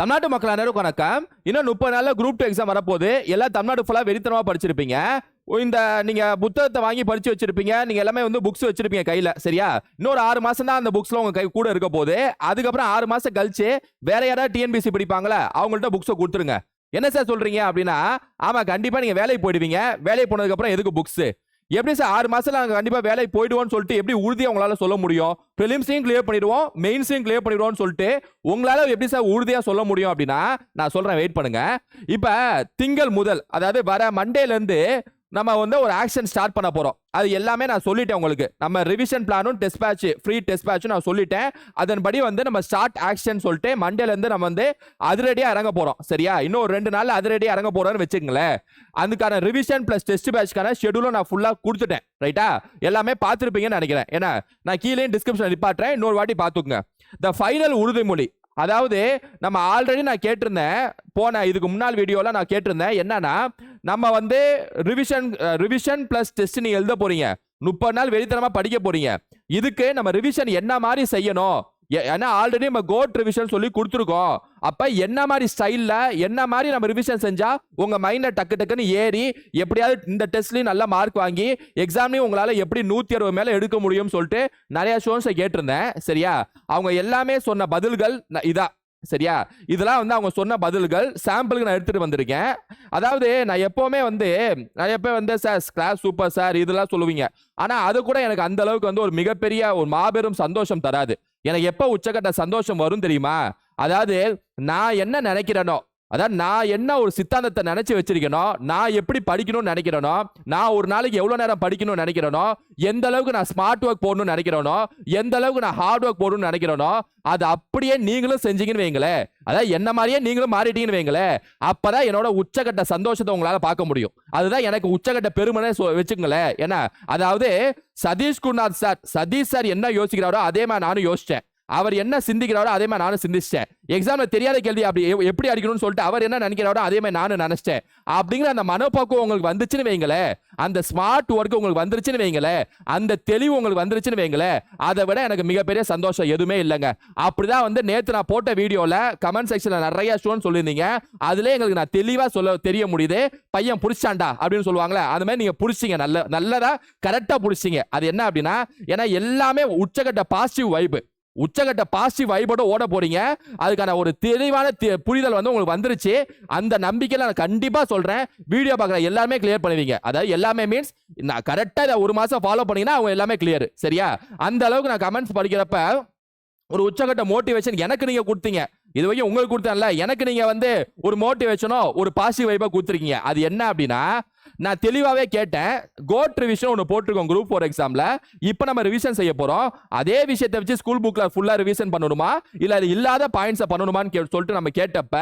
தமிழ்நாட்டு மக்கள் அனைவருக்கும் வணக்கம். இன்னும் முப்பது நாளில் குரூப் டூ எக்ஸாம் வரப்போகுது. எல்லாம் தமிழ்நாடு ஃபுல்லாக வெறித்தனமாக படிச்சிருப்பீங்க. இந்த நீங்கள் புத்தகத்தை வாங்கி படித்து வச்சிருப்பீங்க. நீங்கள் எல்லாமே வந்து புக்ஸ் வச்சிருப்பீங்க கையில். சரியா? இன்னொரு ஆறு மாதம் தான் அந்த புக்ஸ்ல உங்கள் கை கூட இருக்க போகுது. அதுக்கப்புறம் ஆறு மாதம் கழிச்சு வேற யாராவது டிஎன்பிசி படிப்பாங்களா? அவங்கள்ட்ட புக்ஸை கொடுத்துருங்க. என்ன சார் சொல்கிறீங்க அப்படின்னா ஆமாம் கண்டிப்பாக நீங்கள் வேலைக்கு போயிடுவீங்க. வேலைக்கு போனதுக்கப்புறம் எதுக்கு புக்ஸு எப்படி சார் ஆறு மாசத்துல நாங்க கண்டிப்பா வேலைக்கு போயிடுவோம்னு சொல்லிட்டு எப்படி உறுதியா உங்களால சொல்ல முடியும்? ப்ரிலிம்ஸையும் கிளியர் பண்ணிடுவோம் மெயின்ஸையும் கிளியர் பண்ணிடுவோம்னு சொல்லிட்டு உங்களால எப்படி சார் உறுதியா சொல்ல முடியும் அப்படின்னா நான் சொல்றேன் வெயிட் பண்ணுங்க. இப்ப திங்கள் முதல் அதாவது வர மண்டேல இருந்து நம்ம வந்து ஒரு ஆக்ஷன் ஸ்டார்ட் பண்ண போகிறோம் அது எல்லாமே நான் சொல்லிட்டேன் உங்களுக்கு. நம்ம ரிவிஷன் பிளானும் டெஸ்ட் பேட்ச் ஃப்ரீ டெஸ்ட் பேட்சும் நான் சொல்லிட்டேன். அதன்படி வந்து நம்ம ஸ்டார்ட் ஆக்ஷன் சொல்லிட்டு மண்டேலேருந்து நம்ம வந்து அதிரடியாக இறங்க போகிறோம் சரியா? இன்னும் ஒரு ரெண்டு நாளில் அதிரடியாக இறங்க போகிறோன்னு வச்சுக்கங்களேன். அதுக்கான ரிவிஷன் ப்ளஸ் டெஸ்ட் பேட்ச்க்கான ஷெடியூலும் நான் ஃபுல்லாக கொடுத்துட்டேன். ரைட்டா எல்லாமே பார்த்துருப்பீங்கன்னு நினைக்கிறேன். ஏன்னா நான் கீழே டிஸ்கிரிப்ஷன் நிப்பாட்டுறேன். இன்னொரு வாட்டி பார்த்துக்குங்க. த ஃபைனல் உறுதிமொழி. அதாவது நம்ம ஆல்ரெடி நான் கேட்டிருந்தேன். போன இதுக்கு முன்னாள் வீடியோவில் நான் கேட்டிருந்தேன். என்னன்னா நம்ம வந்து ரிவிஷன் ரிவிஷன் ப்ளஸ் டெஸ்ட் நீங்கள் எழுத போறீங்க. முப்பது நாள் வெளித்தனமாக படிக்க போறீங்க. இதுக்கு நம்ம ரிவிஷன் என்ன மாதிரி செய்யணும்? ஏ- ஏன்னா ஆல்ரெடி நம்ம கோட் ரிவிஷன் சொல்லி கொடுத்துருக்கோம். அப்போ என்ன மாதிரி ஸ்டைலில் என்ன மாதிரி நம்ம ரிவிஷன் செஞ்சால் உங்கள் மைண்டை டக்கு டக்குன்னு ஏறி எப்படியாவது இந்த டெஸ்ட்லேயும் நல்ல மார்க் வாங்கி எக்ஸாம்லேயும் உங்களால் எப்படி நூற்றி அறுபது மேலே எடுக்க முடியும்னு சொல்லிட்டு நிறையா ஷோன்ஸை கேட்டிருந்தேன். சரியா? அவங்க எல்லாமே சொன்ன பதில்கள் இதான் சரியா? இதெல்லாம் வந்து அவங்க சொன்ன பதில்கள் சாம்பிளுக்கு நான் எடுத்துகிட்டு வந்திருக்கேன். அதாவது நான் எப்போவுமே வந்து நிறைய பேர் வந்து சார் கிளாஸ் சூப்பர் சார் இதெல்லாம் சொல்லுவீங்க. ஆனால் அது கூட எனக்கு அந்த அளவுக்கு வந்து ஒரு மிகப்பெரிய ஒரு மாபெரும் சந்தோஷம் தராது. எனக்கு எப்போ உச்சக்கட்ட சந்தோஷம் வரும் தெரியுமா? அதாவது நான் என்ன நினைக்கிறேனோ அதான் நான் என்ன ஒரு சித்தாந்தத்தை நினச்சி வச்சிருக்கேனோ நான் எப்படி படிக்கணும்னு நினைக்கிறேனோ நான் ஒரு நாளைக்கு எவ்வளோ நேரம் படிக்கணும்னு நினைக்கிறேனோ எந்த அளவுக்கு நான் ஸ்மார்ட் ஒர்க் போடணும்னு நினைக்கிறேனோ எந்த அளவுக்கு நான் ஹார்ட் ஒர்க் போடணும்னு நினைக்கிறேனோ அது அப்படியே நீங்களும் செஞ்சீங்கன்னு வைங்களேன். அதான் என்ன மாதிரியே நீங்களும் மாறிட்டீங்கன்னு வைங்களேன். அப்பதான் என்னோட உச்சக்கட்ட சந்தோஷத்தை உங்களால் பார்க்க முடியும். அதுதான் எனக்கு உச்சகட்ட பெருமனே வச்சுக்கங்களேன். ஏன்னா அதாவது சதீஷ் குருநாத் சார் சதீஷ் சார் என்ன யோசிக்கிறாரோ அதே மாதிரி நானும் யோசித்தேன் அவர் என்ன சிந்திக்கிறாரோ அதே மாதிரி நானும் சிந்திச்சிட்டேன். எக்ஸாம்ல தெரியாத கேள்வி அப்படி எப்படி அடிக்கணும்னு சொல்லிட்டு அவர் என்ன நினைக்கிறாரோ அதே மாதிரி நானும் நினைச்சிட்டேன். அப்படிங்கிற அந்த மனப்போக்கம் உங்களுக்கு வந்துச்சுன்னு வைங்களேன். அந்த ஸ்மார்ட் ஒர்க் உங்களுக்கு வந்துருச்சுன்னு வைங்களேன். அந்த தெளிவு உங்களுக்கு வந்துருச்சுன்னு வைங்களேன். அதை விட எனக்கு மிகப்பெரிய சந்தோஷம் எதுவுமே இல்லைங்க. அப்படிதான் வந்து நேற்று நான் போட்ட வீடியோல கமெண்ட் செக்ஷன்ல நிறைய ஸ்டோன் சொல்லியிருந்தீங்க. அதுல எங்களுக்கு நான் தெளிவா சொல்ல தெரிய முடியுது. பையன் புடிச்சாண்டா அப்படின்னு சொல்லுவாங்களே அது மாதிரி நீங்க புடிச்சிங்க. நல்ல நல்லதா கரெக்டா புடிச்சிங்க. அது என்ன அப்படின்னா ஏன்னா எல்லாமே உச்சகட்ட பாசிட்டிவ் வைப்பு உச்சகட்ட பாசிட்டிவ் வைபோட ஓட போறீங்க. அதுக்கான ஒரு தெளிவான புரிதல் வந்து உங்களுக்கு வந்துருச்சு. அந்த நம்பிக்கையில நான் கண்டிப்பா சொல்றேன். வீடியோ பார்க்குற எல்லாமே கிளியர் பண்ணுவீங்க. அதாவது எல்லாமே மீன்ஸ் நான் கரெக்டா இதை ஒரு மாசம் ஃபாலோ பண்ணீங்கன்னா அவங்க எல்லாமே கிளியர் சரியா? அந்த அளவுக்கு நான் கமெண்ட்ஸ் படிக்கிறப்ப ஒரு உச்சகட்ட மோட்டிவேஷன் எனக்கு நீங்க கொடுத்தீங்க. இது வரைக்கும் உங்களுக்கு கொடுத்தேன்ல. எனக்கு நீங்க வந்து ஒரு மோட்டிவேஷனோ ஒரு பாசிட்டிவ் வைப்பா கொடுத்துருக்கீங்க. அது என்ன அப்படின்னா நான் தெளிவாகவே கேட்டேன். கோட் ரிவிஷன் ஒன்று போட்டிருக்கோம் குரூப் ஃபோர் எக்ஸாம்ல இப்போ நம்ம ரிவிஷன் செய்ய போகிறோம் அதே விஷயத்தை வச்சு ஸ்கூல் புக்கில் ஃபுல்லாக ரிவிஷன் பண்ணணுமா? இல்லை அது இல்லாத பாயிண்ட்ஸை பண்ணணுமான்னு கே- சொல்லிட்டு நம்ம கேட்டப்ப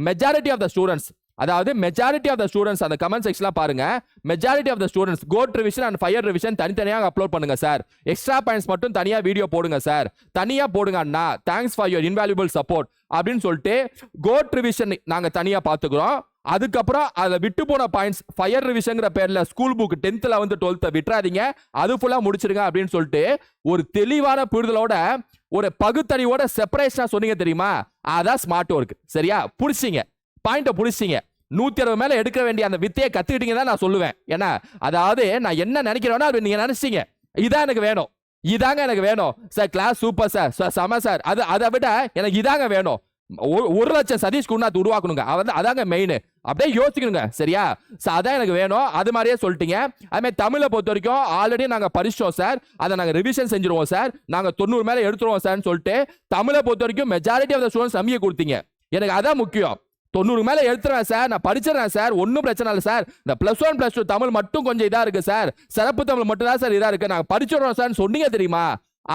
மெஜாரிட்டி ஆஃப் த ஸ்டூடெண்ட்ஸ் அதாவது மெஜாரிட்டி ஆஃப் த ஸ்டூடெண்ட்ஸ் அந்த கமெண்ட் செக்ஷன்லாம் பாருங்க. Majority of the students code revision and fire revision தனித்தனியாக அப்லோட் பண்ணுங்க சார் எக்ஸ்ட்ரா பாயிண்ட்ஸ் மட்டும் தனியாக வீடியோ போடுங்க சார் தனியாக போடுங்க அண்ணா. Thanks for your invaluable support அப்படின்னு சொல்லிட்டு கோட் ரிவிஷன் நாங்கள் தனியாக பாத்துக்கிறோம் அதுக்கப்புறம் அதில் விட்டு போன பாயிண்ட்ஸ் ஃபயர் ரிவிஷங்கிற பேரில் ஸ்கூல் புக் டென்த் வந்து டுவெல்த்தை விட்டுறாதீங்க. அது ஃபுல்லாக முடிச்சிருங்க அப்படின்னு சொல்லிட்டு ஒரு தெளிவான புரிதலோட ஒரு பகுத்தறிவோட செப்பரேஷனாக சொன்னீங்க தெரியுமா? அதான் ஸ்மார்ட் ஒர்க் சரியா? பிடிச்சிங்க. பாயிண்ட்டை பிடிச்சிங்க. நூத்தி அறுபது மேலே எடுக்க வேண்டிய அந்த வித்தையை கத்துக்கிட்டீங்க தான் நான் சொல்லுவேன். ஏன்னா அதாவது நான் என்ன நினைக்கிறேனோ அது நீங்க நினைச்சீங்க. இதான் எனக்கு வேணும். இதாங்க எனக்கு வேணும். Sir class super sir sir செம சார் அது அதை விட எனக்கு இதாங்க வேணும். ஒரு- ஒரு லட்சம் சதீஷ் குண்ணாத் உருவாக்கணுங்க. அதாங்க மெயின் அப்படியே யோசிக்கணுங்க. சரியா? சார் அதான் எனக்கு வேணும். அது மாதிரியே சொல்லிட்டீங்க. அதுமாதிரி தமிழை பொறுத்த வரைக்கும் ஆல்ரெடி நாங்கள் படிச்சோம் சார் அதை நாங்கள் ரிவிஷன் செஞ்சுருவோம் சார் நாங்கள் தொண்ணூறு மேலே எடுத்துருவோம் சார்னு சொல்லிட்டு தமிழை பொறுத்த வரைக்கும் மெஜாரிட்டி ஆஃப் த ஸ்டூடெண்ட்ஸ் நம்பிக்கை கொடுத்தீங்க. எனக்கு அதான் முக்கியம். தொண்ணூறு மேலே எடுத்துறேன் சார் நான் படிச்சிடறேன் சார் ஒன்றும் பிரச்சனை இல்லை சார் இந்த plus one plus two Tamil மட்டும் கொஞ்சம் இதாக இருக்கு சார் சிறப்பு தமிழ் மட்டும் தான் சார் இதாக இருக்கு. நாங்கள் படிச்சிடறோம் சார் சொன்னீங்க தெரியுமா?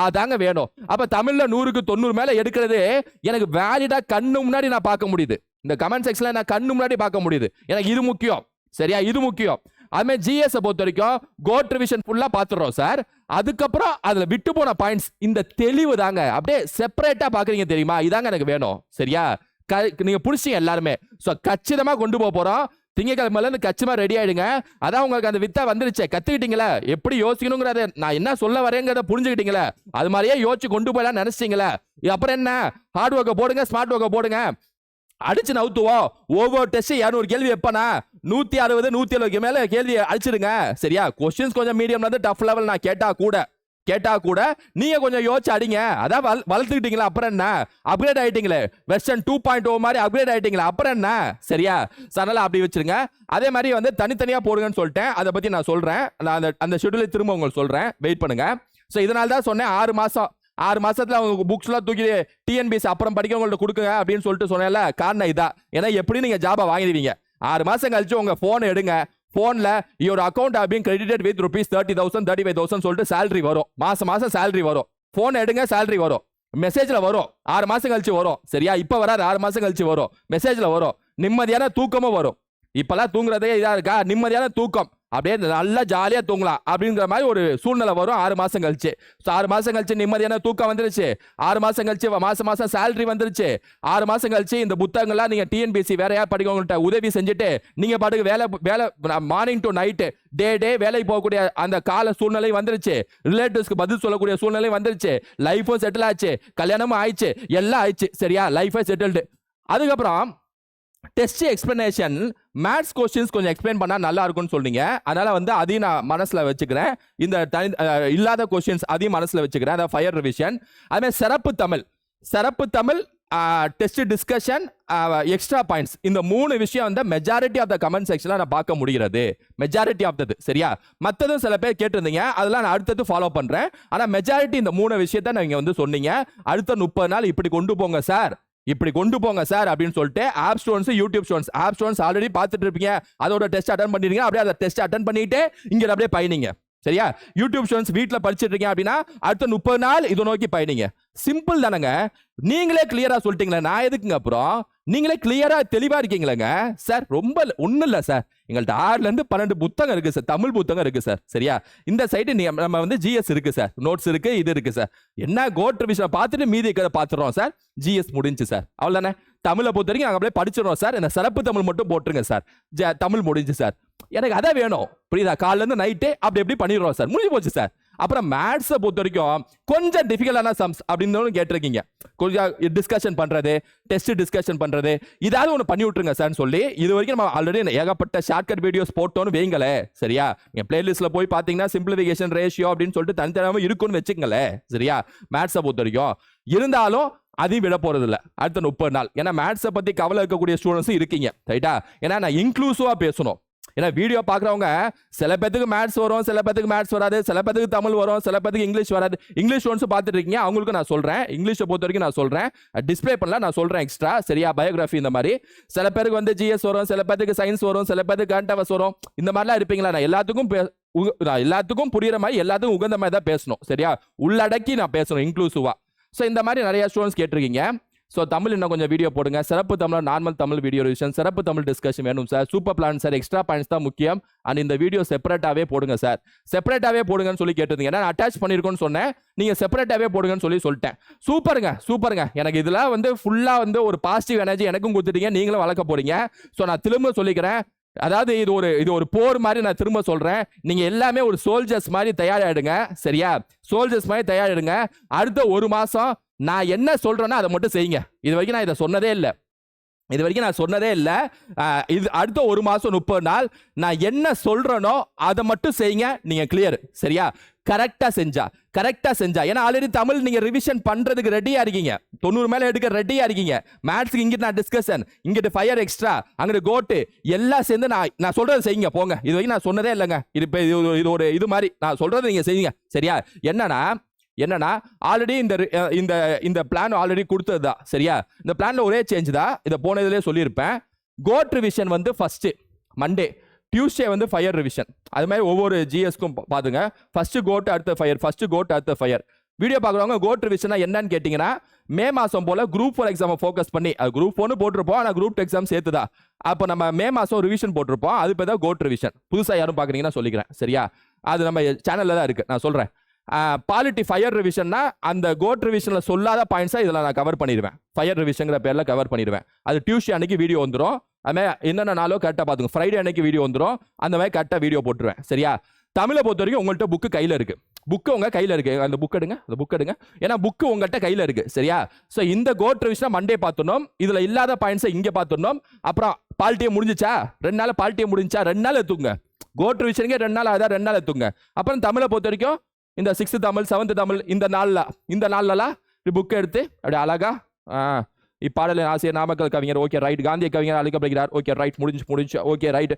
அதாங்க வேணும். அப்போ தமிழில் நூறுக்கு தொண்ணூறு மேலே எடுக்கிறது எனக்கு வேலிடாக கண்ணு முன்னாடி நான் பார்க்க முடியுது. இந்த கமெண்ட் செக்ஷன்ல நான் கண்ணு முன்னாடி பார்க்க முடியுது. எனக்கு இது முக்கியம். சரியா? இது முக்கியம். அதுமாதிரி ஜிஎஸ் பொறுத்த வரைக்கும் கோட் ரிவிஷன் ஃபுல்லா பாத்துறோம் சார் அதுக்கப்புறம் அதுல விட்டு போன பாயிண்ட்ஸ் இந்த தெளிவு தாங்க. அப்படியே செப்பரேட்டா பாக்குறீங்க தெரியுமா? இதாங்க எனக்கு வேணும். சரியா? க- நீங்க புடிச்சீங்க எல்லாருமே. ஸோ கச்சிதமா கொண்டு போக போறோம். திங்கக்கிழமையில இருந்து ரெடி ஆயிடுங்க. அதான் உங்களுக்கு அந்த வித்தா வந்துருச்சு. கத்துக்கிட்டீங்களே? எப்படி யோசிக்கணுங்கிறத நான் என்ன சொல்ல வரேங்கிறத புரிஞ்சுக்கிட்டீங்களே? அது மாதிரியே யோசிச்சு கொண்டு போயலாம் நினைச்சிட்டீங்களே? இது அப்புறம் என்ன? ஹார்ட் ஒர்க்கை போடுங்க ஸ்மார்ட் ஒர்க்கை போடுங்க. அடிச்சு நவுத்துவோம் ஒவ்வொரு டெஸ்ட் இரநூறு கேள்வி வைப்பனா? நூத்தி அறுபது நூத்தி எழுபதுக்கு மேல கேள்வி அடிச்சிருங்க சரியா? கொஸ்டின்ஸ் கொஞ்சம் மீடியம்ல இருந்து டஃப் லெவல் நான் கேட்டா கூட கேட்டா கூட நீங்க கொஞ்சம் யோசிச்சு அடிங்க. அதான் வள- வளர்த்துக்கிட்டீங்களா? அப்புறம் என்ன? அப்கிரேட் ஆயிட்டீங்களே. வெஸ்டர்ன் டூ பாயிண்ட் ஓ மாதிரி அப்கிரேட் ஆயிட்டீங்களா. அப்புறம் என்ன? சரியா? சனல அப்படி வச்சிருங்க. அதே மாதிரி வந்து தனித்தனியா போடுங்கன்னு சொல்லிட்டேன். அதை பத்தி நான் சொல்றேன். நான் அந்த அந்த ஷெட்யூலை திரும்ப உங்களுக்கு சொல்றேன். வெயிட் பண்ணுங்க. ஸோ இதனால தான் சொன்னேன் ஆறு மாசம் ஆறு மாசத்துல அவங்க புக்ஸ்லாம் தூக்கி டிஎன்பிஎஸ் அப்புறம் படிக்கிறவங்கள்ட்ட கொடுக்குங்க அப்படின்னு சொல்லிட்டு சொன்னேன்ல காரணம் இதான் ஏன்னா எப்படி நீங்க ஜாபா வாங்கிடுவீங்க? ஆறு மாசம் கழிச்சு உங்க போன் எடுங்க. ஃபோனில் யுவர் அக்கௌண்ட் அப்படின் credit with rupees thirty thousand thirty five thousand சொல்லிட்டு சேலரி வரும். மாசம் மாசம் சேலரி வரும். ஃபோன் எடுங்க சேலரி வரும். மெசேஜில் வரும். ஆறு மாதம் கழிச்சு வரும். சரியா? இப்போ வராது ஆறு மாதம் கழிச்சு வரும். மெசேஜில் வரும். நிம்மதியான தூக்கமும் வரும். இப்பெல்லாம் தூங்குறதே இதாக இருக்கா? நிம்மதியான தூக்கம். அப்படியே நல்லா ஜாலியாக தூங்கலாம். அப்படிங்கிற மாதிரி ஒரு சூழ்நிலை வரும். ஆறு மாதம் கழிச்சு. ஸோ ஆறு மாதம் கழிச்சு நிம்மதியான தூக்கம் வந்துருச்சு. ஆறு மாதம் கழிச்சு மாதம் மாதம் சேலரி வந்துருச்சு. ஆறு மாதம் கழிச்சு இந்த புத்தகங்கள்லாம் நீங்கள் டிஎன்பிசி வேற யார் படிக்கவங்கள்ட்ட உதவி செஞ்சுட்டு நீங்கள் பாட்டுக்கு வேலை வேலை morning to night day day வேலைக்கு போகக்கூடிய அந்த கால சூழ்நிலை வந்துருச்சு. ரிலேட்டிவ்ஸ்க்கு பதில் சொல்லக்கூடிய சூழ்நிலை வந்துருச்சு. லைஃபும் செட்டில் ஆச்சு. கல்யாணமும் ஆயிடுச்சு. எல்லாம் ஆயிடுச்சு. சரியா? லைஃபே செட்டில்டு அதுக்கப்புறம் டெஸ்ட் எக்ஸ்பிளனேஷன் மேத்ஸ் கொஸ்டின்ஸ் கொஞ்சம் எக்ஸ்பிளைன் பண்ணால் நல்லா இருக்கும்னு சொன்னீங்க அதனால வந்து அதையும் நான் மனசுல வச்சுக்கிறேன். இந்த தனி இல்லாத கொஸ்டின்ஸ் அதையும் மனசுல வச்சுக்கிறேன். அதாவது ஃபயர் ரிவிஷன் அதுமாதிரி சிறப்பு தமிழ். சிறப்பு Tamil test discussion extra points இந்த மூணு விஷயம் வந்து மெஜாரிட்டி ஆஃப் த கமெண்ட் செக்ஷனில் நான் பார்க்க முடிகிறது. மெஜாரிட்டி ஆஃப் தது சரியா? மற்றதும் சில பேர் கேட்டிருந்தீங்க. அதெல்லாம் நான் அடுத்தது ஃபாலோ பண்றேன். ஆனால் மெஜாரிட்டி இந்த மூணு விஷயத்த நீங்க வந்து சொன்னீங்க. அடுத்த முப்பது நாள் இப்படி கொண்டு போங்க சார் இப்படி கொண்டு போங்க சார் அப்படின்னு சொல்லிட்டு app stones YouTube stones app stones already பார்த்துட்டு இருப்பீங்க. அதோட டெஸ்ட் அட்டன் பண்ணிருங்க அப்படியே அதை டெஸ்ட் அட்டன் பண்ணிட்டு இங்க அப்படியே பயணிங்க. சரியா? யூடியூப் ஷோன்ஸ் வீட்டில் படிச்சுட்டு இருக்கீங்க அப்படின்னா அடுத்த முப்பது நாள் இதை நோக்கி பயணிங்க. சிம்பிள் தானங்க. நீங்களே கிளியரா சொல்லிட்டீங்களே நான் எதுக்குங்க அப்புறம்? நீங்களே கிளியரா தெளிவா இருக்கீங்களேங்க. சார் ரொம்ப ஒன்றும் இல்லை சார். எங்கள்கிட்ட ஆறுல இருந்து பன்னெண்டு புத்தகம் இருக்கு சார். தமிழ் புத்தகம் இருக்கு சார். சரியா? இந்த சைடு நம்ம வந்து ஜிஎஸ் இருக்கு சார். நோட்ஸ் இருக்கு இது இருக்கு சார். என்ன கோட் ரிவிஷனை பார்த்துட்டு மீதி இருக்கிறத பார்த்துடுறோம் சார். ஜிஎஸ் முடிஞ்சு சார். அவ்வளோதானே தமிழை பொறுத்த வரைக்கும் நாங்கள் அப்படியே படிச்சிடறோம் சார். இந்த சிறப்பு தமிழ் மட்டும் போட்டுருங்க சார். ஜ- தமிழ் முடிஞ்சு சார். எனக்கு அதான் வேணும். புரியுதா? காலைல நைட்டே அப்படி எப்படி பண்ணிடுறோம் சார். முடிஞ்சு போச்சு சார். அப்புறம் மேத்ஸை பொறுத்த வரைக்கும் கொஞ்சம் டிஃபிகல்ட்டான சம்ஸ் அப்படின்னு கேட்டிருக்கீங்க. கொஞ்சம் டிஸ்கஷன் பண்ணுறது டெஸ்ட் டிஸ்கஷன் பண்ணுறது இதாவது ஒன்று பண்ணி விட்ருங்க சார்னு சொல்லி இது வரைக்கும் நம்ம ஆல்ரெடி ஏகப்பட்ட ஷார்ட்கட் வீடியோஸ் போட்டோன்னு வைங்களே. சரியா? நீங்கள் பிளேலிஸ்ட்டில் போய் பார்த்தீங்கன்னா சிம்பிளிஃபிகேஷன் ரேஷியோ அப்படின்னு சொல்லிட்டு தனித்தனியாக இருக்கும்னு வச்சுக்கங்களேன். சரியா? மேத்ஸை பொறுத்த வரைக்கும் இருந்தாலும் அதையும் விட போறது இல்ல அடுத்த முப்பது நாள். ஏன்னா மேத்ஸை பத்தி கவலை இருக்கக்கூடிய ஸ்டூடெண்ட்ஸும் இருக்கீங்க. ரைட்டா ஏன்னா நான் இன்க்ளூசிவா பேசணும். ஏன்னா வீடியோ பார்க்குறவங்க சில பேத்துக்கு மேத்ஸ் வரும் சில பேத்துக்கு மேத்ஸ் வராது சில பேத்துக்கு தமிழ் வரும் சில பேத்துக்கு இங்கிலீஷ் வராது. இங்கிலீஷ் ஒன்ஸ் பார்த்துட்டு இருக்கீங்க. அவங்களுக்கு நான் சொல்றேன். இங்கிலீஷை பொறுத்த வரைக்கும் நான் சொல்றேன். டிஸ்ப்ளே பண்ணல நான் சொல்றேன் எக்ஸ்ட்ரா சரியா? பயோகிராஃபி இந்த மாதிரி. சில பேருக்கு வந்து ஜிஎஸ் வரும் சில பேத்துக்கு சயின்ஸ் வரும் சில பேத்துக்கு கண்டவஸ் அவர்ஸ் வரும். இந்த மாதிரிலாம் இருப்பீங்களா? நான் எல்லாத்துக்கும் பே- நான் எல்லாத்துக்கும் புரியுற மாதிரி எல்லாத்துக்கும் உகந்த மாதிரி தான் பேசணும். சரியா? உள்ளடக்கி நான் பேசணும் இன்க்ளூசிவா ஸோ இந்த மாதிரி நிறைய ஸ்டூடெண்ட்ஸ் கேட்டிருக்கீங்க. ஸோ தமிழ் இன்னும் கொஞ்சம் வீடியோ போடுங்க. சிறப்பு Tamil normal Tamil video revision சிறப்பு தமிழ் டிஸ்கஷன் வேணும் sir super plan sir extra points தான் முக்கியம். அண்ட் இந்த வீடியோ செப்பரேட்டாகவே போடுங்க சார் செப்பரேட்டாகவே போடுங்கன்னு சொல்லி கேட்டிருந்தீங்க. நான் அட்டாச் பண்ணியிருக்கோன்னு சொன்னேன். நீங்கள் செப்பரேட்டாகவே போடுங்கன்னு சொல்லி சொல்லிட்டேன். சூப்பருங்க சூப்பருங்க எனக்கு இதெல்லாம் வந்து ஃபுல்லாக வந்து ஒரு பாசிட்டிவ் எனர்ஜி எனக்கும் கொடுத்துட்டீங்க. நீங்களும் வளர்க்க போறீங்க. ஸோ நான் திரும்ப சொல்லிக்கிறேன். அதாவது இது ஒரு இது ஒரு போர் மாதிரி நான் திரும்ப சொல்றேன். நீங்க எல்லாமே ஒரு சோல்ஜர்ஸ் மாதிரி தயாராகிடுங்க சரியா? சோல்ஜர்ஸ் மாதிரி தயாராகிடுங்க அடுத்த ஒரு மாசம் நான் என்ன சொல்றேன்னா அதை மட்டும் செய்யுங்க. இது வரைக்கும் நான் இதை சொன்னதே இல்லை. இது வரைக்கும் நான் சொன்னதே இல்லை. இது அடுத்த ஒரு மாசம் முப்பது நாள் நான் என்ன சொல்றேனோ அதை மட்டும் செய்யுங்க. நீங்க கிளியர் சரியா? கரெக்டாக செஞ்சா கரெக்டாக செஞ்சா. ஏன்னா ஆல்ரெடி தமிழ் நீங்கள் ரிவிஷன் பண்ணுறதுக்கு ரெடியாக இருக்கீங்க. தொண்ணூறு மேலே எடுக்க ரெடியாக இருக்கீங்க. மேத்ஸ்க்கு இங்கிட்டு நான் டிஸ்கஷன் இங்கிட்டு ஃபயர் எக்ஸ்ட்ரா அங்கிட்டு கோட்டு எல்லாம் சேர்ந்து நான் நான் சொல்கிறத செய்யுங்க போங்க. இது வரைக்கும் நான் சொன்னதே இல்லைங்க. இது இப்போ இது ஒரு- இது ஒரு இது மாதிரி. நான் சொல்கிறத நீங்கள் செய்யுங்க. சரியா? என்னன்னா என்னன்னா ஆல்ரெடி இந்த இந்த இந்த பிளான் ஆல்ரெடி கொடுத்தது தான். சரியா? இந்த பிளான்ல ஒரே சேஞ்ச் தான். இதை போன இதுலயே சொல்லியிருப்பேன். கோட் ரிவிஷன் வந்து ஃபர்ஸ்ட் மண்டே டியூஸ்டே வந்து ஃபயர் ரிவிஷன் அது மாதிரி ஒவ்வொரு ஜிஎஸ்க்கும் பாருங்க ஃபர்ஸ்ட் கோட் அடுத்த ஃபயர் ஃபர்ஸ்ட் கோட் அடுத்த ஃபயர் வீடியோ பார்க்குறவங்க கோட் ரிவிஷனா என்னன்னு கேட்டிங்கன்னா மே மாதம் போல் குரூப் ஃபோர் எக்ஸாமை ஃபோக்கஸ் பண்ணி அது குரூப் ஒன்று போட்டிருப்போம் ஆனால் குரூப் எக்ஸாம் சேர்த்துதா. அப்போ நம்ம மே மாதம் ரிவிஷன் போட்டிருப்போம் அது இப்போ தான் கோட் ரிவிஷன் புதுசாக யாரும் பார்க்குறீங்கன்னா சொல்லிக்கிறேன் சரியா? அது நம்ம சேனலில் தான் இருக்குது நான் சொல்கிறேன் பாலிட்டி ஃபயர் ரிவிஷன்னா அந்த கோட் ரிவிஷனில் சொல்லாத பாயிண்ட்ஸாக இதில் நான் கவர் பண்ணிடுவேன். ஃபயர் ரிவிஷனுங்கிற பேரில் கவர் பண்ணிடுவேன். அது டியூஸ்டே அன்னைக்கு வீடியோ வந்துடும் அதுமாதிரி என்னென்ன நாளோ கரெக்டாக பார்த்துங்க ஃப்ரைடே அன்னைக்கு வீடியோ வந்துடும் அந்த மாதிரி கரெக்டாக வீடியோ போட்டுருவேன். சரியா? தமிழை பொறுத்த வரைக்கும் உங்கள்கிட்ட புக்கு கையில் இருக்கு. புக்கு உங்கள் கையில் இருக்கு. அந்த புக் எடுங்க. அந்த புக் எடுங்க. ஏன்னா புக்கு உங்கள்கிட்ட கையில் இருக்கு. சரியா? ஸோ இந்த கோட் ரிவிஷன் மண்டே பார்த்துடணும். இதில் இல்லாத பாயிண்ட்ஸை இங்கே பார்த்துடணும். அப்புறம் பால்ட்டியே முடிஞ்சிச்சா? ரெண்டு நாள் பால்ட்டியே முடிஞ்சா? ரெண்டு நாள் எத்துங்க கோட் ரிவிஷனுக்கே ரெண்டு நாள் அதான் ரெண்டு நாள் எத்துங்க அப்புறம் தமிழை பொறுத்த வரைக்கும் இந்த சிக்ஸ்த்து தமிழ் செவன்த்து தமிழ் இந்த நாளில் இந்த நாள்லலாம் புக்கை எடுத்து அப்படி அழகா ஆ, இப்பாடலின் ஆசிரியர் நாமக்கல் கவிஞர் ஓகே ரைட் காந்திய கவிஞர் அழைக்கப்படுகிறார். ஓகே ரைட் முடிஞ்சு முடிஞ்சு. ஓகே ரைட்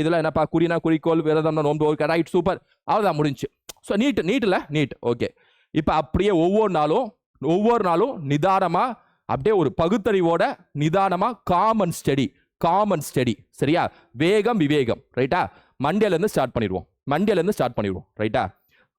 இதெல்லாம் என்னப்பா? குறினா குறிக்கோள் விரதம் நோன்பு ஓகே ரைட் சூப்பர் அவ்வளோதான் முடிஞ்சு. ஸோ நீட் நீட்டில் நீட் ஓகே. இப்போ அப்படியே ஒவ்வொரு நாளும் ஒவ்வொரு நாளும் நிதானமாக அப்படியே ஒரு பகுத்தறிவோட நிதானமாக காமன் ஸ்டடி காமன் ஸ்டடி சரியா? வேகம் விவேகம். ரைட்டா மண்டேலேருந்து ஸ்டார்ட் பண்ணிடுவோம். மண்டேலேருந்து ஸ்டார்ட் பண்ணிடுவோம். ரைட்டா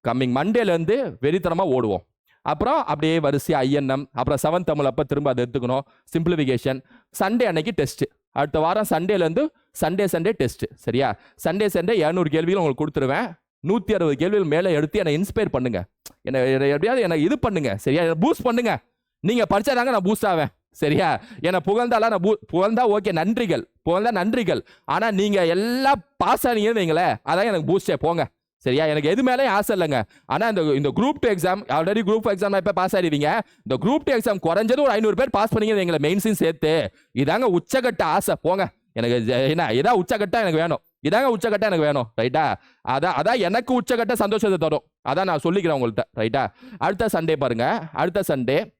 கம்மிங் மண்டேலேருந்து வெறித்தனமாக ஓடுவோம். அப்புறம் அப்படியே வரிசையாக ஐஎன்எம் அப்புறம் செவன் தமிழ் அப்போ திரும்ப அதை எடுத்துக்கணும். சிம்பிளிஃபிகேஷன் சண்டே அன்னைக்கு டெஸ்ட் அடுத்த வாரம் சண்டேலேருந்து சண்டே சண்டே டெஸ்ட் சரியா? சண்டே சண்டே இரநூறு கேள்விகள் உங்களுக்கு கொடுத்துருவேன். நூற்றி அறுபது கேள்விகள் மேலே எடுத்து என்னை இன்ஸ்பயர் பண்ணுங்க. என்னை எப்படியாவது என்னை இது பண்ணுங்க. சரியா? பூஸ்ட் பண்ணுங்க. நீங்க படிச்சாதாங்க நான் பூஸ்ட் ஆவேன். சரியா? என்னை புகழ்ந்தாலாம் நான் பூ- புகழ்ந்தா ஓகே நன்றிகள். புகழ்ந்தா நன்றிகள். ஆனால் நீங்க எல்லாம் பாஸ் ஆனீங்கன்னு வைங்களேன் அதான் எனக்கு பூஸ்டே போங்க. சரியா? எனக்கு எது மேலேயும் ஆசை இல்லைங்க. ஆனால் இந்த இந்த group two exam already group exam இப்போ பாஸ் ஆயிடுவீங்க. இந்த குரூப் டூ எக்ஸாம் குறைஞ்சது ஒரு ஐநூறு பேர் பாஸ் பண்ணிங்க எங்களை மெயின்ஸையும் சேர்த்து. இதாங்க உச்சகட்ட ஆசை. போங்க. எனக்கு என்ன இதான் உச்சகட்டம் எனக்கு வேணும். இதாங்க உச்சகட்டம் எனக்கு வேணும். ரைட்டா? அதான் அதான் எனக்கு உச்சகட்ட சந்தோஷத்தை தரும். அதான் நான் சொல்லிக்கிறேன் உங்கள்கிட்ட ரைட்டா? அடுத்த சண்டே பாருங்க. அடுத்த சண்டே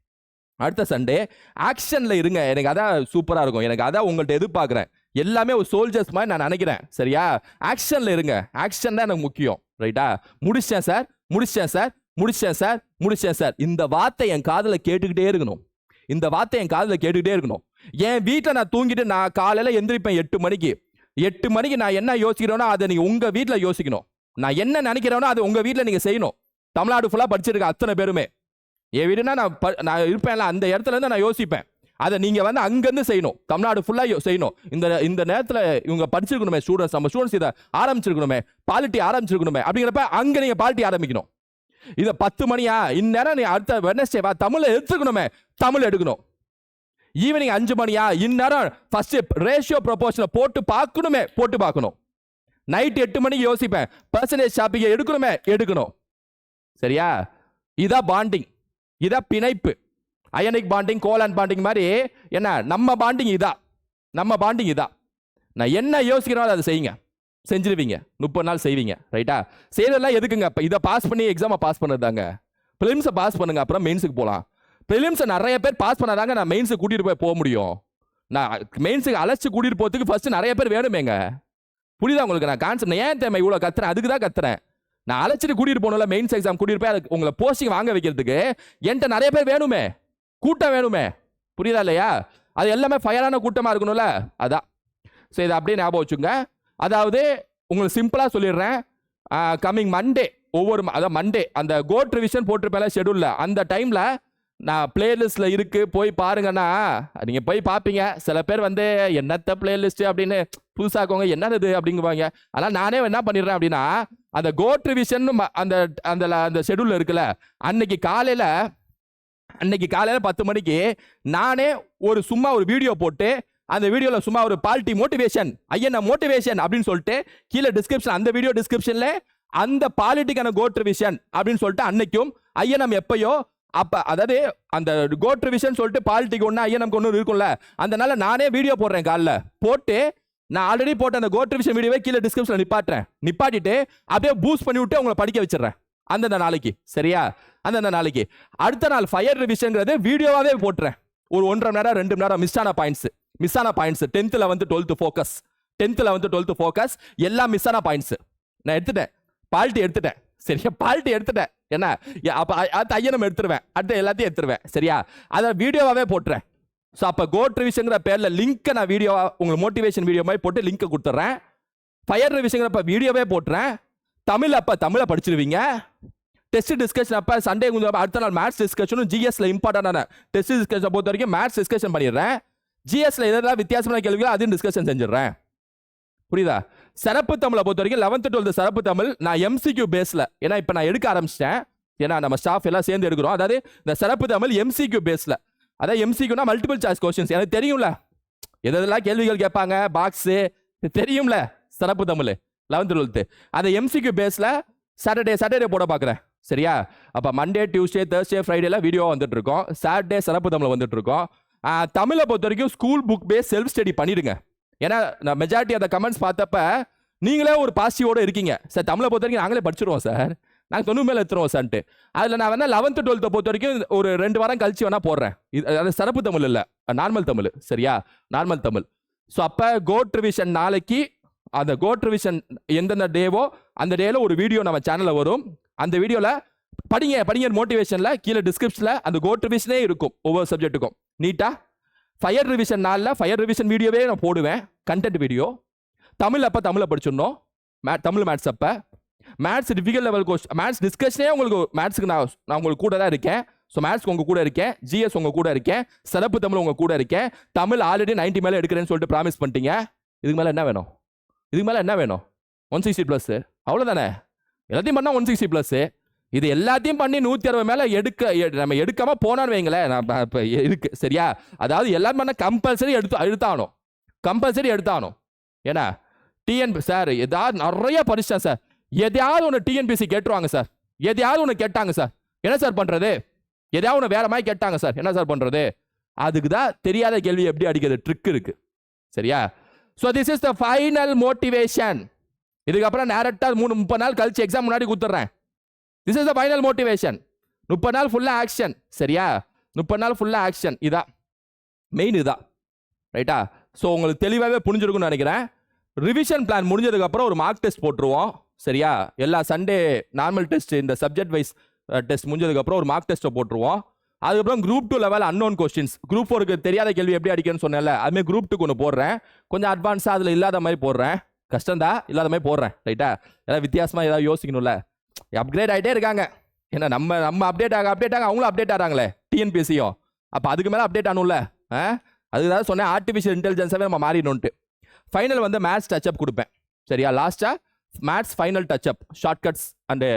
அடுத்த சண்டே ஆக்ஷனில் இருங்க. எனக்கு அதான் சூப்பராக இருக்கும். எனக்கு அதான் உங்கள்கிட்ட எதிர்பார்க்குறேன். எல்லாமே ஒரு சோல்ஜர்ஸ் மாதிரி நான் நினைக்கிறேன். சரியா? ஆக்ஷனில் இருங்க. ஆக்ஷன் தான் எனக்கு முக்கியம். ரைட்டா முடிச்சேன் சார் முடிச்சேன் சார் முடிச்சேன் சார் முடிச்சேன் சார் இந்த வார்த்தை என் காதில் கேட்டுக்கிட்டே இருக்கணும். இந்த வார்த்தை என் காதில் கேட்டுக்கிட்டே இருக்கணும். என் வீட்டில் நான் தூங்கிட்டு நான் காலையில் எந்திரிப்பேன் எட்டு மணிக்கு. எட்டு மணிக்கு நான் என்ன யோசிக்கிறேனோ அதை நீங்கள் உங்கள் வீட்டில் யோசிக்கணும். நான் என்ன நினைக்கிறேனோ அதை உங்கள் வீட்டில் நீங்கள் செய்யணும். தமிழ்நாடு ஃபுல்லாக படிச்சிருக்க அத்தனை பேருமே. என் வீடுனா நான் ப- நான் இருப்பேன்ல அந்த இடத்துல இருந்து நான் யோசிப்பேன். அதை நீங்கள் வந்து அங்கேருந்து செய்யணும். தமிழ்நாடு ஃபுல்லாக செய்யணும். இந்த இந்த நேரத்தில் இவங்க படிச்சிருக்கணுமே ஸ்டூடெண்ட்ஸ் நம்ம ஸ்டூடெண்ட்ஸ் இதை ஆரம்பிச்சிருக்கணுமே பாலிட்டி ஆரம்பிச்சிருக்கணுமே அப்படிங்கிறப்ப அங்கே நீங்கள் பாலிட்டி ஆரம்பிக்கணும். இதை பத்து மணியா இந்நேரம் நீ அடுத்த வெனஸ்டே வா தமிழை எடுத்துக்கணுமே தமிழ் எடுக்கணும். ஈவினிங் அஞ்சு மணியா இந்நேரம் ஃபர்ஸ்ட் ரேஷியோ ப்ரொபோஷனை போட்டு பார்க்கணுமே போட்டு பார்க்கணும். நைட் எட்டு மணிக்கு யோசிப்பேன் பர்சன்டேஜ் ஷாப்பிங்கை எடுக்கணுமே எடுக்கணும். சரியா? இதான் பாண்டிங் இதான் பிணைப்பு. அயனிக் பாண்டிங் கோலான் பாண்டிங் மாதிரி என்ன? நம்ம பாண்டிங் இதா? நம்ம பாண்டிங் இதா? நான் என்ன யோசிக்கிறாலும் அதை செய்யுங்க. செஞ்சிருவீங்க. முப்பது நாள் செய்வீங்க. ரைட்டா செய்யறதெல்லாம் எதுக்குங்க? இப்போ இதை பாஸ் பண்ணி எக்ஸாமை பாஸ் பண்ணுறதாங்க ப்ரிலிம்ஸை பாஸ் பண்ணுங்க. அப்புறம் மெயின்ஸுக்கு போகலாம் ப்ரிலிம்ஸை நிறைய பேர் பாஸ் பண்ணாதாங்க நான் மெயின்ஸுக்கு கூட்டிகிட்டு போய் போக முடியும். நான் மெயின்ஸுக்கு அழைச்சி கூட்டிகிட்டு போகிறதுக்கு ஃபர்ஸ்ட் நிறைய பேர் வேணுமேங்க. புரியுதா உங்களுக்கு நான் கான்செப்ட் ஏன் தேவை இவ்வளோ கத்துறேன்? அதுக்கு தான் கத்துறேன். நான் அழைச்சிட்டு கூட்டிட்டு போகணும்ல மெயின்ஸ் எக்ஸாம் கூட்டிட்டு போய் அதுக்கு உங்களை போஸ்டிங் வாங்க வைக்கிறதுக்கு என்கிட்ட நிறைய பேர் வேணுமே. கூட்டம் வேணுமே. புரியுதா இல்லையா? அது எல்லாமே ஃபயரான கூட்டமாக இருக்கணும்ல? அதான். சரி இதை அப்படியே ஞாபகம் வச்சுங்க அதாவது உங்களுக்கு சிம்பிளாக சொல்லிடுறேன். கம்மிங் மண்டே ஒவ்வொரு ம- அதான் மண்டே அந்த கோட் ரிவிஷன் போட்டிருப்பேன் ஷெடியூலில் அந்த டைமில் நான் பிளேலிஸ்ட்டில் இருக்குது போய் பாருங்கன்னா நீங்கள் போய் பார்ப்பீங்க சில பேர் வந்து என்னத்த பிளேலிஸ்ட்டு அப்படின்னு புதுசாக்கவங்க என்னது? அப்படிங்குவாங்க. ஆனால் நானே என்ன பண்ணிடுறேன் அப்படின்னா அந்த கோட் ரிவிஷன் அந்த அந்த அந்த ஷெடியூல் இருக்குல்ல அன்னைக்கு காலையில் அன்னைக்கு காலையில பத்து மணிக்கு நானே ஒரு சும்மா ஒரு வீடியோ போட்டு அந்த வீடியோவில் சும்மா ஒரு பால்ட்டி மோட்டிவேஷன் ஐயன் மோட்டிவேஷன் அப்படின்னு சொல்லிட்டு கீழே டிஸ்கிரிப்ஷன் அந்த வீடியோ டிஸ்கிரிப்ஷனில் அந்த பாலிட்டிக்கான கோட் ரிவிஷன் அப்படின்னு சொல்லிட்டு அன்னைக்கும் ஐயனம் எப்பயோ அப்ப அதாவது அந்த கோட் ரிவிஷன் சொல்லிட்டு பாலிட்டிக்கு ஒன்று நமக்கு ஒன்று இருக்கும்ல அதனால நானே வீடியோ போடுறேன் காலில். போட்டு நான் ஆல்ரெடி போட்ட அந்த கோட் ரிவிஷன் வீடியோவை கீழே டிஸ்கிரிப்ஷனில் நிப்பாட்டுறேன். நிப்பாட்டிட்டு அப்படியே பூஸ்ட் பண்ணி விட்டு உங்களை படிக்க வச்சிடுறேன். அந்தந்த நாளைக்கு சரியா? அந்தந்த நாளைக்கு. அடுத்த நாள் ஃபயர் ரிவிஷன்ங்கிறது வீடியோவாகவே போட்டுறேன். ஒரு ஒன்றரை மணி நேரம் ரெண்டு மணி நேரம் மிஸ் ஆன பாயிண்ட்ஸ் மிஸ் ஆன பாயிண்ட்ஸ் டென்த்தில் வந்து டுவெல்த்து ஃபோக்கஸ் டென்த்தில் வந்து டுவெல்த்து ஃபோக்கஸ் எல்லாம் மிஸ் ஆன பாயிண்ட்ஸ் நான் எடுத்துட்டேன். பால்ட்டி எடுத்துட்டேன். சரியா? பால்ட்டி எடுத்துட்டேன். என்ன? யா, அப்ப அடுத்த ஐயனம் எடுத்துருவேன். அடுத்த எல்லாத்தையும் எடுத்துருவேன். சரியா? அதை வீடியோவாகவே போட்டுறேன். ஸோ அப்போ கோட் ரிவிஷனுங்கிற பேரில் லிங்க்கை நான் வீடியோவா உங்களுக்கு மோட்டிவேஷன் வீடியோ மாதிரி போட்டு லிங்க்கை கொடுத்துட்றேன் ஃபயர் ரிவிஷனுங்கிறப்ப வீடியோவே போட்டுறேன். தமிழ் அப்போ தமிழை படிச்சிருவீங்க. டெஸ்ட் டிஸ்கஷன் அப்போ சண்டே கொஞ்சம் அடுத்த நாள் மேத்ஸ் டிஸ்கஷனும் ஜிஎஸ்ல இம்பார்ட்டண்டான டெஸ்ட் டிஸ்கஷன் பொறுத்த வரைக்கும் மேத்ஸ் டிஸ்கஷன் பண்ணிடுறேன். ஜிஎஸ்ல எதாவது வித்தியாசமான கேள்விகளோ அதையும் டிஸ்கஷன் செஞ்சிடுறேன். புரியுதா? சிறப்பு தமிழை பொறுத்த வரைக்கும் லெவன்த்து டுவெல்த்து சிறப்பு தமிழ் நான் எம்சிக்யூ பேஸில் ஏன்னா இப்போ நான் எடுக்க ஆரம்பிச்சிட்டேன். ஏன்னா நம்ம ஸ்டாஃப் எல்லாம் சேர்ந்து எடுக்கிறோம். அதாவது இந்த சிறப்பு தமிழ் எம்சிக்யூ பேஸில் அதாவது எம்சிக்யூனா மல்டிபிள் சாய்ஸ் கொஸ்டின்ஸ் எனக்கு தெரியும்ல. எதெல்லாம் கேள்விகள் கேட்பாங்க? பாக்ஸு தெரியும்ல. சிறப்பு தமிழ். லெவன்த்து டுவெல்த்து அந்த எம்சிக்யூ பேஸில் சாட்டர்டே சாட்டர்டே போட பார்க்குறேன் சரியா? அப்போ மண்டே டியூஸ்டே தேர்ஸ்டே ஃப்ரைடேல வீடியோ வந்துட்டு இருக்கோம் சாட்டர்டே சிறப்பு தமிழ் வந்துட்டு இருக்கோம் தமிழை பொறுத்த வரைக்கும் school book base self study பண்ணிடுங்க. ஏன்னா நான் மெஜாரிட்டி அந்த கமெண்ட்ஸ் பார்த்தப்ப நீங்களே ஒரு பாசிட்டிவோட இருக்கீங்க. சார் தமிழை பொறுத்த வரைக்கும் நாங்களே படிச்சிருவோம் சார். நாங்கள் தொண்ணூறு மேலே எடுத்துருவோம் சார்ன்ட்டு. அதில் நான் வேணால் லெவன்த்து டுவெல்த்தை பொறுத்த வரைக்கும் ஒரு ரெண்டு வாரம் கழிச்சு வேணால் போடுறேன். இது அது சிறப்பு தமிழ் இல்லை. நார்மல் தமிழ் சரியா? நார்மல் தமிழ். ஸோ அப்போ கோட் ரிவிஷன் நாளைக்கு அந்த கோட் ரிவிஷன் எந்தெந்த டேவோ அந்த டேல ஒரு வீடியோ நம்ம சேனலில் வரும். அந்த வீடியோவில் படிங்க படிங்க மோட்டிவேஷனில் கீழே டிஸ்கிரிப்ஷனில் அந்த கோட் ரிவிஷனே இருக்கும் ஒவ்வொரு சப்ஜெக்ட்டுக்கும் நீட்டாக ஃபயர் ரிவிஷன் நாளில் ஃபயர் ரிவிஷன் வீடியோவே நான் போடுவேன். கண்டென்ட் வீடியோ தமிழ் அப்போ தமிழை படிச்சிடணும். மே தமிழ் மேத்ஸ் அப்போ. Maths difficult level question maths டிஸ்கஷனே உங்களுக்கு மேத்ஸுக்கு நான் நான் உங்களுக்கு கூட தான் இருக்கேன். ஸோ மேத்ஸ் உங்கள் கூட இருக்கேன். ஜிஎஸ் உங்கள் கூட இருக்கேன். சிறப்பு தமிழ் உங்கள் கூட இருக்கேன். தமிழ் ஆல்ரெடி 90 மேலே எடுக்கிறேன்னு சொல்லிட்டு ப்ராமிஸ் பண்ணிட்டீங்க. இதுக்கு மேலே என்ன வேணும்? இதுக்கு மேலே என்ன வேணும்? ஒன் சிக்ஸ்டி ப்ளஸ்ஸு அவ்வளோதானே எல்லாத்தையும் பண்ணால் ஒன் சிக்ஸ்டி ப்ளஸ்ஸு இது எல்லாத்தையும் பண்ணி நூற்றி அறுபது மேலே எடுக்க நம்ம எடுக்காமல் போனான்னு வைங்களேன். நான் இப்போ இருக்கு சரியா? அதாவது எல்லாம் பண்ண கம்பல்சரி எடுத்து எடுத்தாகணும். கம்பல்சரி எடுத்தாகணும். ஏன்னா டிஎன் சார் ஏதாவது நிறைய படிச்சிட்டேன் சார் எதையாவது ஒன்று டிஎன்பிசி கேட்டுருவாங்க சார் எதையாவது ஒன்று கேட்டாங்க சார் என்ன சார் பண்ணுறது எதையாவது ஒன்று வேற மாதிரி கேட்டாங்க சார் என்ன சார் பண்ணுறது அதுக்கு தான் தெரியாத கேள்வி எப்படி அடிக்கிறது? ட்ரிக் இருக்குது சரியா? So this is the final motivation இதுக்கப்புறம் டேரெக்டாக மூணு முப்பது நாள் கழிச்சு எக்ஸாம் முன்னாடி கொடுத்துட்றேன். This is the final motivation முப்பது நாள் ஃபுல்லாக ஆக்ஷன் சரியா? முப்பது நாள் ஃபுல்லாக ஆக்ஷன் இதான் மெயின் இதான் ரைட்டா ஸோ உங்களுக்கு தெளிவாகவே புரிஞ்சிருக்கும்னு நினைக்கிறேன். ரிவிஷன் பிளான் முடிஞ்சதுக்கப்புறம் ஒரு மார்க் டெஸ்ட் போட்டுருவோம். சரியா? எல்லா சண்டே நார்மல் டெஸ்ட் இந்த சப்ஜெக்ட் வைஸ் டெஸ்ட் முடிஞ்சதுக்கப்புறம் ஒரு மார்க் டெஸ்ட்டை போட்டுருவோம். அதுக்கப்புறம் group two level unknown questions group ஃபோருக்கு தெரியாத கேள்வி எப்படி அடிக்கணும்னு சொன்னேன்ல அதுமாதிரி குரூப் டூக்கு ஒன்று போடுறேன். கொஞ்சம் அட்வான்ஸாக அதில் இல்லாத மாதிரி போடுறேன். கஷ்டம்தான் இல்லாத மாதிரி போடுறேன் ரைட்டா ஏதாவது வித்தியாசமாக ஏதாவது யோசிக்கணும்ல? அப்கிரேட் ஆகிட்டே இருக்காங்க. ஏன்னா நம்ம நம்ம அப்டேட் ஆக அப்டேட் ஆக அவங்களும் அப்டேட் ஆகிறாங்களே டிஎன்பிஎஸ்சியும் அப்போ அதுக்கு மேலே அப்டேட் ஆகணும்ல ஆ? அதுதான் சொன்னேன் ஆர்டிஃபிஷியல் இன்டெலிஜென்ஸாகவே நம்ம மாறிடணுன்ட்டு ஃபைனல் வந்து மேத்ஸ் டச்சப் கொடுப்பேன். சரியா? லாஸ்ட்டாக maths final touch up shortcuts and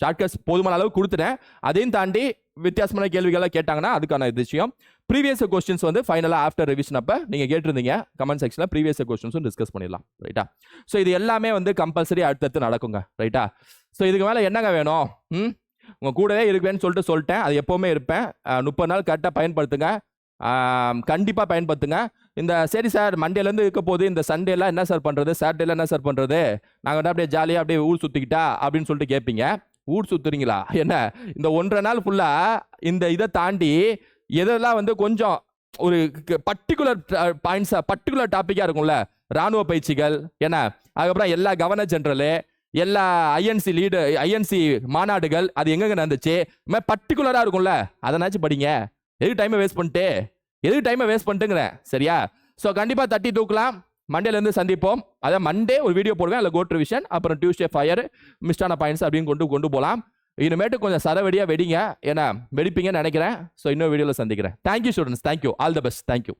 shortcuts போதுமான அளவு கொடுத்துட்டேன். அதையும் தாண்டி வித்தியாசமான கேள்விகள்லாம் கேட்டாங்கன்னா அதுக்கான இது விஷயம். ப்ரீவியஸ் கொஸ்டின்ஸ் வந்து ஃபைனலாக ஆஃப்டர் ரிவிஷன் அப்போ நீங்கள் கேட்டிருந்தீங்க. கமெண்ட் செக்ஷனில் ப்ரீவியஸ் கொஸ்டின்ஸும் டிஸ்கஸ் பண்ணிடலாம். ரைட்டா ஸோ இது எல்லாமே வந்து கம்பல்சரி அடுத்தடுத்து நடக்குங்க. ரைட்டா ஸோ இதுக்கு மேலே என்னங்க வேணும்? ம்? உங்கள் கூடவே இருக்குவேன்னு சொல்லிட்டு சொல்லிட்டேன். அது எப்போவுமே இருப்பேன். முப்பது நாள் கரெக்டாக பயன்படுத்துங்க. கண்டிப்பாக பயன்படுத்துங்க. இந்த சரி சார் மண்டேலேருந்து இருக்க போது இந்த சண்டேலாம் என்ன சார் பண்ணுறது சாட்டர்டேலாம் என்ன சார் பண்ணுறது நாங்கள் வந்து அப்படியே ஜாலியாக அப்படியே ஊர் சுற்றிக்கிட்டா அப்படின்னு சொல்லிட்டு கேட்பீங்க ஊர் சுத்துறீங்களா? என்ன? இந்த ஒன்றரை நாள் ஃபுல்லாக இந்த இதை தாண்டி எதெல்லாம் வந்து கொஞ்சம் ஒரு பர்டிகுலர் பாயிண்ட்ஸாக பர்டிகுலர் டாப்பிக்காக இருக்கும்ல? ராணுவ பயிற்சிகள் என்ன? அதுக்கப்புறம் எல்லா கவர்னர் ஜெனரலு எல்லா ஐஎன்சி லீடு ஐஎன்சி மாநாடுகள் அது எங்கெங்க நடந்துச்சு? இது மாதிரி பர்டிகுலராக இருக்கும்ல? அதனாச்சும் படிங்க. எதுக்கு டைமை வேஸ்ட் பண்ணிட்டு? எதுக்கு டைமை வேஸ்ட் பண்ணிட்டுங்கிறேன்? சரியா? ஸோ கண்டிப்பாக தட்டி தூக்கலாம். மண்டேலேருந்து சந்திப்போம். அதான் மண்டே ஒரு வீடியோ போடுவேன். அதில் கோட் ரிவிஷன் அப்புறம் டியூஸ்டே ஃபயர் மிஸ்டான பாயிண்ட்ஸ் அப்படின்னு கொண்டு கொண்டு போகலாம் இனிமேட்டு கொஞ்சம் சரவெடியாக வெடிங்க. ஏன்னா வெடிப்பீங்கன்னு நினைக்கிறேன். ஸோ இன்னொரு வீடியோவில் சந்திக்கிறேன். Thank you students thank you all the best thank you